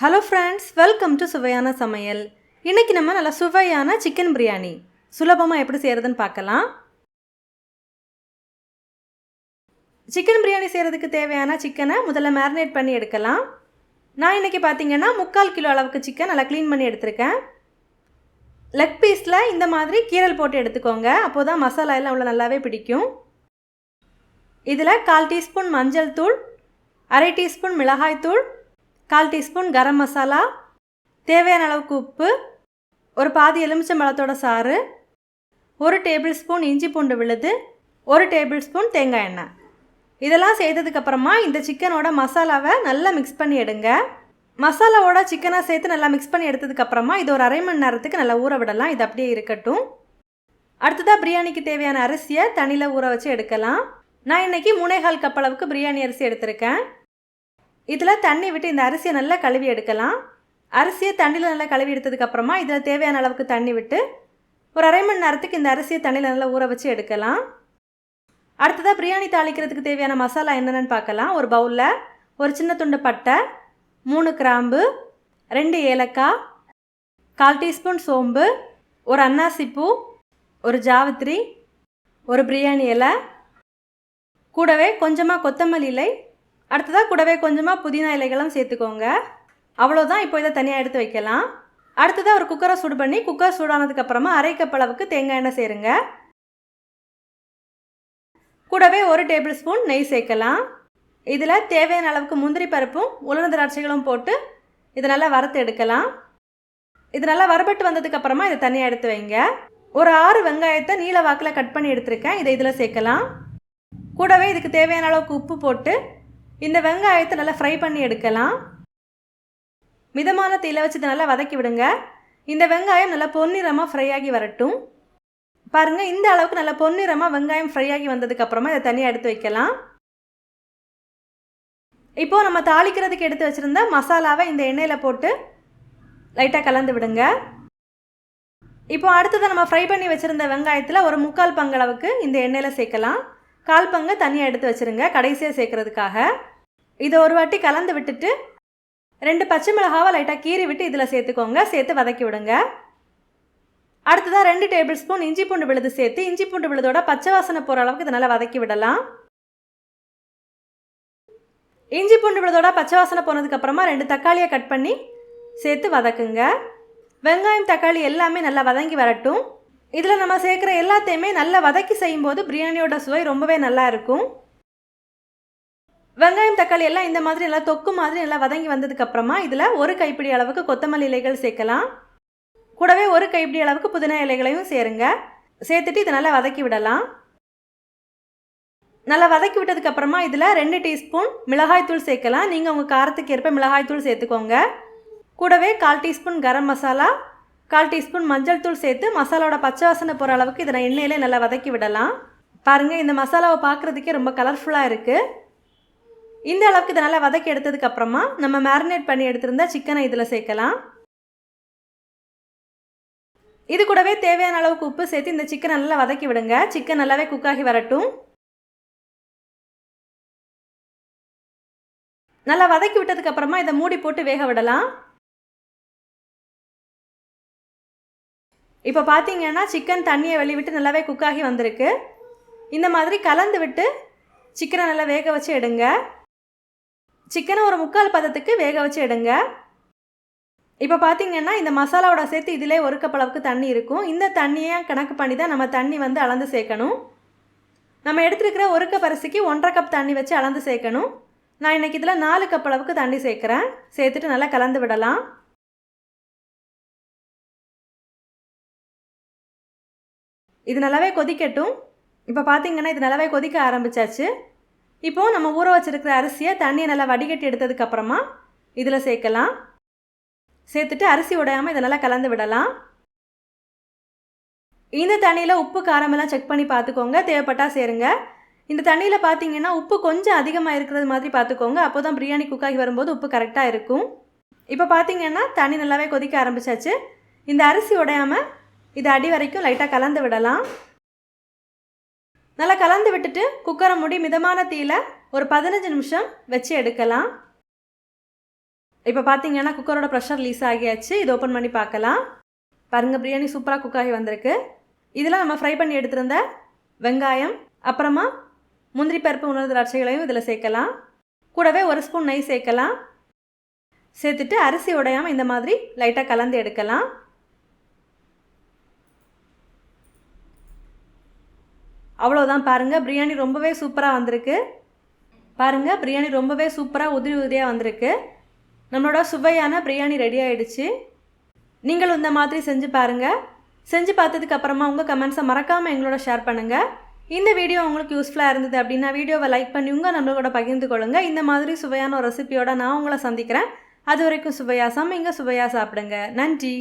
Hello friends welcome to சுவையான சமையல். இன்றைக்கி நம்ம நல்லா சுவையான சிக்கன் பிரியாணி சுலபமாக எப்படி செய்கிறதுன்னு பார்க்கலாம். சிக்கன் பிரியாணி செய்கிறதுக்கு தேவையான சிக்கனை முதல்ல மேரினேட் பண்ணி எடுக்கலாம். நான் இன்றைக்கி பார்த்தீங்கன்னா முக்கால் கிலோ அளவுக்கு சிக்கன் நல்லா க்ளீன் பண்ணி எடுத்திருக்கேன். லெக் பீஸில் இந்த மாதிரி கீரல் போட்டு எடுத்துக்கோங்க. அப்போ தான் மசாலா எல்லாம் உள்ள நல்லாவே பிடிக்கும். இதில் கால் டீஸ்பூன் மஞ்சள் தூள் அரை டீஸ்பூன் மிளகாய் தூள் கால் டீஸ்பூன் கரம் மசாலா தேவையான அளவுக்கு உப்பு ஒரு பாதி எலுமிச்சம்பழத்தோட சாறு ஒரு டேபிள் ஸ்பூன் இஞ்சி பூண்டு விழுது ஒரு டேபிள் ஸ்பூன் தேங்காய் எண்ணெய். இதெல்லாம் செய்ததுக்கப்புறமா இந்த சிக்கனோட மசாலாவை நல்லா மிக்ஸ் பண்ணி எடுங்க. மசாலாவோட சிக்கனை சேர்த்து நல்லா மிக்ஸ் பண்ணி எடுத்ததுக்கப்புறமா இது ஒரு அரை மணி நேரத்துக்கு நல்லா ஊற விடலாம். இது அப்படியே இருக்கட்டும். அடுத்ததாக பிரியாணிக்கு தேவையான அரிசியை தண்ணியில் ஊற வச்சு எடுக்கலாம். நான் இன்றைக்கி மூணேகால் கப் அளவுக்கு பிரியாணி அரிசி எடுத்திருக்கேன். இதில் தண்ணி விட்டு இந்த அரிசியை நல்லா கழுவி எடுக்கலாம். அரிசியை தண்ணியில் நல்லா கழுவி எடுத்ததுக்கப்புறமா இதில் தேவையான அளவுக்கு தண்ணி விட்டு ஒரு அரை மணி நேரத்துக்கு இந்த அரிசியை தண்ணியில் நல்லா ஊற வச்சு எடுக்கலாம். அடுத்ததாக பிரியாணி தாளிக்கிறதுக்கு தேவையான மசாலா என்னென்னு பார்க்கலாம். ஒரு பவுலில் ஒரு சின்ன துண்டு பட்டை மூணு கிராம்பு ரெண்டு ஏலக்காய் கால் டீஸ்பூன் சோம்பு ஒரு அன்னாசிப்பூ ஒரு ஜாவித்ரி ஒரு பிரியாணி இலை கூடவே கொஞ்சமாக கொத்தமல்லி இலை அடுத்ததாக கூடவே கொஞ்சமாக புதினா இலைகளும் சேர்த்துக்கோங்க. அவ்வளோதான் இப்போ இதை தனியாக எடுத்து வைக்கலாம். அடுத்ததாக ஒரு குக்கரை சூடு பண்ணி குக்கர் சூடானதுக்கப்புறமா அரை கப் அளவுக்கு தேங்காய் எண்ணெய் சேருங்க. கூடவே ஒரு டேபிள் ஸ்பூன் நெய் சேர்க்கலாம். இதில் தேவையான அளவுக்கு முந்திரி பருப்பும் உலர்ந்த திராட்சைகளும் போட்டு இதை நல்லா வறுத்து எடுக்கலாம். இது நல்லா வறுபட்டு வந்ததுக்கப்புறமா இதை தனியாக எடுத்து வைங்க. ஒரு ஆறு வெங்காயத்தை நீல வாக்கில் கட் பண்ணி எடுத்திருக்கேன். இதை இதில் சேர்க்கலாம். கூடவே இதுக்கு தேவையான அளவுக்கு உப்பு போட்டு இந்த வெங்காயத்தை நல்லா ஃப்ரை பண்ணி எடுக்கலாம். மிதமான தீயில வச்சு இதை நல்லா வதக்கி விடுங்க. இந்த வெங்காயம் நல்லா பொன்னிறமாக ஃப்ரை ஆகி வரட்டும். பாருங்கள் இந்த அளவுக்கு நல்லா பொன்னிறமாக வெங்காயம் ஃப்ரை ஆகி வந்ததுக்கப்புறமா இதை தனியாக எடுத்து வைக்கலாம். இப்போது நம்ம தாளிக்கிறதுக்கு எடுத்து வச்சுருந்த மசாலாவை இந்த எண்ணெயில் போட்டு லைட்டாக கலந்து விடுங்க. இப்போ அடுத்ததை நம்ம ஃப்ரை பண்ணி வச்சுருந்த வெங்காயத்தில் ஒரு முக்கால் பங்களவுக்கு இந்த எண்ணெயில் சேர்க்கலாம். கால் பங்கு தனியாக எடுத்து வச்சுருங்க கடைசியாக சேர்க்குறதுக்காக. இதை ஒரு வாட்டி கலந்து விட்டுட்டு ரெண்டு பச்சை மிளகாவை லைட்டாக கீறி விட்டு இதில் சேர்த்துக்கோங்க சேர்த்து வதக்கி விடுங்க. அடுத்ததாக ரெண்டு டேபிள் ஸ்பூன் இஞ்சி பூண்டு விழுது சேர்த்து இஞ்சி பூண்டு விழுதோட பச்சை வாசனை போகிற அளவுக்கு இதை நல்லா வதக்கி விடலாம். இஞ்சி பூண்டு விழுதோட பச்சை வாசனை போனதுக்கப்புறமா ரெண்டு தக்காளியை கட் பண்ணி சேர்த்து வதக்குங்க. வெங்காயம் தக்காளி எல்லாமே நல்லா வதங்கி வரட்டும். இதில் நம்ம சேர்க்குற எல்லாத்தையுமே நல்லா வதக்கி செய்யும்போது பிரியாணியோட சுவை ரொம்பவே நல்லா இருக்கும். வெங்காயம் தக்காளி எல்லாம் இந்த மாதிரி நல்லா தொக்கு மாதிரி நல்லா வதங்கி வந்ததுக்கப்புறமா இதில் ஒரு கைப்பிடி அளவுக்கு கொத்தமல்லி இலைகள் சேர்க்கலாம். கூடவே ஒரு கைப்பிடி அளவுக்கு புதினா இலைகளையும் சேருங்க. சேர்த்துட்டு இதை நல்லா வதக்கி விடலாம். நல்லா வதக்கி விட்டதுக்கப்புறமா இதில் ரெண்டு டீஸ்பூன் மிளகாய்த்தூள் சேர்க்கலாம். நீங்கள் உங்கள் காரத்துக்கு ஏற்ப மிளகாய்த்தூள் சேர்த்துக்கோங்க. கூடவே கால் டீஸ்பூன் கரம் மசாலா கால் டீஸ்பூன் மஞ்சள் தூள் சேர்த்து மசாலாவோட பச்சை வாசனை போகிற அளவுக்கு இதை நான் எண்ணெயிலே நல்லா வதக்கி விடலாம். பாருங்கள் இந்த மசாலாவை பார்க்குறதுக்கே ரொம்ப கலர்ஃபுல்லாக இருக்குது இந்த அளவுக்கு இதை நல்லா வதக்கி எடுத்ததுக்கப்புறமா நம்ம மேரினேட் பண்ணி எடுத்திருந்தா சிக்கனை இதில் சேர்க்கலாம். இது கூடவே தேவையான அளவுக்கு உப்பு சேர்த்து இந்த சிக்கனை நல்லா வதக்கி விடுங்க. சிக்கன் நல்லாவே குக்காகி வரட்டும். நல்லா வதக்கி விட்டதுக்கப்புறமா இதை மூடி போட்டு வேக விடலாம். இப்போ பார்த்தீங்கன்னா சிக்கன் தண்ணியை வெளிவிட்டு நல்லாவே குக்காகி வந்திருக்கு. இந்த மாதிரி கலந்து விட்டு சிக்கனை நல்லா வேக வச்சு எடுங்க. சிக்கனை ஒரு முக்கால் பதத்துக்கு வேக வச்சு எடுங்க. இப்போ பார்த்தீங்கன்னா இந்த மசாலாவோட சேர்த்து இதிலே ஒரு கப் அளவுக்கு தண்ணி இருக்கும். இந்த தண்ணியை கணக்கு பண்ணி தான் நம்ம தண்ணி வந்து அளந்து சேர்க்கணும். நம்ம எடுத்துருக்கிற ஒரு கப் அரிசிக்கு ஒன்றரை கப் தண்ணி வச்சு அளந்து சேர்க்கணும். நான் இன்றைக்கி இதில் நாலு கப் அளவுக்கு தண்ணி சேர்க்குறேன். சேர்த்துட்டு நல்லா கலந்து விடலாம். இது நல்லாவே கொதிக்கட்டும். இப்போ பார்த்தீங்கன்னா இது நல்லாவே கொதிக்க ஆரம்பிச்சாச்சு. இப்போது நம்ம ஊற வச்சுருக்கிற அரிசியை தண்ணியை நல்லா வடிகட்டி எடுத்ததுக்கப்புறமா இதில் சேர்க்கலாம். சேர்த்துட்டு அரிசி உடையாமல் இதை நல்லா கலந்து விடலாம். இந்த தண்ணியில் உப்பு காரமெல்லாம் செக் பண்ணி பார்த்துக்கோங்க தேவைப்பட்டால் சேருங்க. இந்த தண்ணியில் பார்த்தீங்கன்னா உப்பு கொஞ்சம் அதிகமாக இருக்கிறது மாதிரி பார்த்துக்கோங்க அப்போ தான் பிரியாணி குக்காகி வரும்போது உப்பு கரெக்டாக இருக்கும். இப்போ பார்த்தீங்கன்னா தண்ணி நல்லாவே கொதிக்க ஆரம்பிச்சாச்சு. இந்த அரிசி உடையாமல் இது அடி வரைக்கும் லைட்டாக கலந்து விடலாம். நல்லா கலந்து விட்டுட்டு குக்கரை மூடி மிதமான தீயில் ஒரு பதினஞ்சு நிமிஷம் வச்சு எடுக்கலாம். இப்போ பார்த்தீங்கன்னா குக்கரோட ப்ரெஷர் லீஸ் ஆகியாச்சு. இது ஓப்பன் பண்ணி பார்க்கலாம். பாருங்கள் பிரியாணி சூப்பராக குக் ஆகி வந்திருக்கு. இதெல்லாம் நம்ம ஃப்ரை பண்ணி எடுத்திருந்த வெங்காயம் அப்புறமா முந்திரி பருப்பு உணர்வு திராட்சைகளையும் இதில் சேர்க்கலாம். கூடவே ஒரு ஸ்பூன் நெய் சேர்க்கலாம். சேர்த்துட்டு அரிசி உடையாமல் இந்த மாதிரி லைட்டாக கலந்து எடுக்கலாம். அவ்வளோதான் பாருங்கள் பிரியாணி ரொம்பவே சூப்பராக வந்திருக்கு. பாருங்கள் பிரியாணி ரொம்பவே சூப்பராக உதிரி உதிரியாக வந்திருக்கு. நம்மளோட சுவையான பிரியாணி ரெடி ஆகிடுச்சு நீங்களும் இந்த மாதிரி செஞ்சு பாருங்கள் செஞ்சு பார்த்ததுக்கு அப்புறமா உங்கள் கமெண்ட்ஸை மறக்காமல் எங்களோட ஷேர் பண்ணுங்கள் இந்த வீடியோ உங்களுக்கு யூஸ்ஃபுல்லாக இருந்தது அப்படின்னா வீடியோவை லைக் பண்ணி உங்கள் நம்மளோட பகிர்ந்து கொள்ளுங்கள் இந்த மாதிரி சுவையான ஒரு ரெசிபியோட நான் உங்களை சந்திக்கிறேன். அது வரைக்கும் சுவையாக சமைங்க சுவையாக சாப்பிடுங்க. நன்றி.